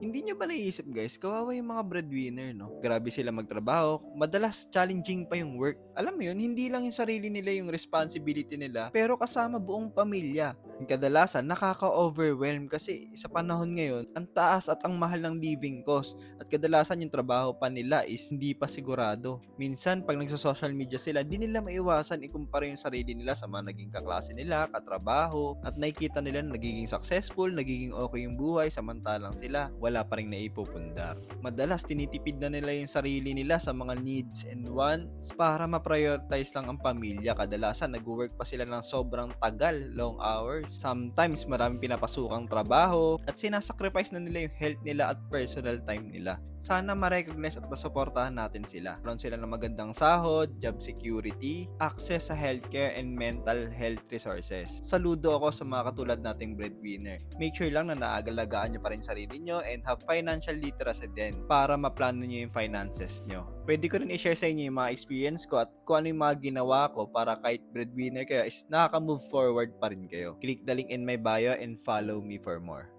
Hindi nyo ba naisip guys, kawawa yung mga breadwinner, no? Grabe sila magtrabaho, madalas challenging pa yung work. Alam mo yun, hindi lang yung sarili nila yung responsibility nila, pero kasama buong pamilya. Kadalasan, nakaka-overwhelm kasi sa panahon ngayon, ang taas at ang mahal ng living cost. At kadalasan yung trabaho pa nila is hindi pa sigurado. Minsan, pag nagsa-social media sila, di nila maiwasan ikumpara yung sarili nila sa mga naging kaklase nila, katrabaho, at nakikita nila na nagiging successful, nagiging okay yung buhay, samantalang sila, wala pa rin naipupundar. Madalas, tinitipid na nila yung sarili nila sa mga needs and wants para ma-prioritize lang ang pamilya. Kadalasan, nag-work pa sila ng sobrang tagal, long hours. Sometimes, maraming pinapasukang trabaho at sinasacrifice na nila yung health nila at personal time nila. Sana ma-recognize at masuportahan natin sila. Meron sila ng magandang sahod, job security, access sa healthcare and mental health resources. Saludo ako sa mga katulad nating breadwinner. Make sure lang na naagalagaan nyo pa rin sarili nyo and have financial literacy din para maplano nyo yung finances nyo. Pwede ko rin i-share sa inyo yung mga experience ko at kung ano yung mga ginawa ko para kahit breadwinner kayo is nakaka-move forward pa rin kayo. Click the link in my bio and follow me for more.